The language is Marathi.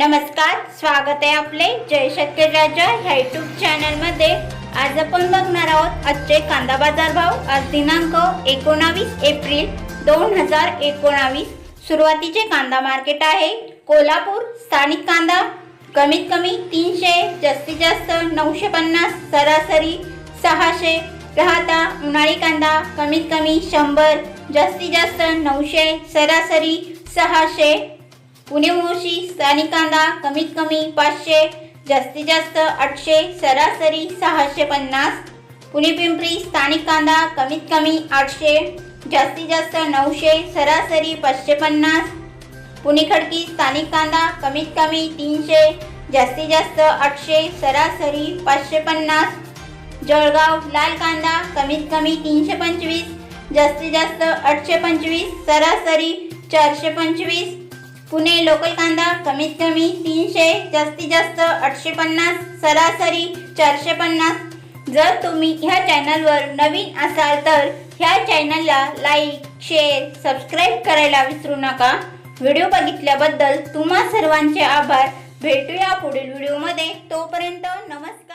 नमस्कार स्वागत आहे आपले जय शेतकरी राजा ह्या युट्यूब चॅनलमध्ये आज आपण बघणार आहोत आजचे कांदा बाजार भाव. आज दिनांक एकोणावीस एप्रिल दोन हजार एकोणावीस. सुरुवातीचे कांदा मार्केट आहे. कोल्हापूर स्थानिक कांदा कमीत कमी तीनशे जास्तीत जास्त नऊशे पन्नास सरासरी सहाशे. राहता उन्हाळी कांदा कमीत कमी शंभर जास्तीत जास्त नऊशे सरासरी सहाशे. पुणे मुळशी स्थानिक कांदा कमीत कमी पाचशे जास्तीत जास्त आठशे सरासरी सहाशे पन्नास. पुणे पिंपरी स्थानिक कांदा कमीत कमी आठशे जास्तीत जास्त नऊशे सरासरी पाचशे पन्नास. पुणे खडकी स्थानिक कांदा कमीत कमी तीनशे जास्तीत जास्त आठशे सरासरी पाचशे पन्नास. जळगाव लाल कांदा कमीत कमी तीनशे पंचवीस जास्तीत जास्त आठशे पंचवीस सरासरी चारशे पंचवीस. पुणे लोकल कांदा कमीत कमी तीनशे जास्तीत जास्त आठशे पन्नास सरासरी चारशे पन्नास. जर तुम्ही ह्या चॅनलवर नवीन असाल तर ह्या चॅनलला लाईक शेअर सबस्क्राईब करायला विसरू नका. व्हिडिओ बघितल्याबद्दल तुम्हा सर्वांचे आभार. भेटूया पुढील व्हिडिओमध्ये. तोपर्यंत नमस्कार.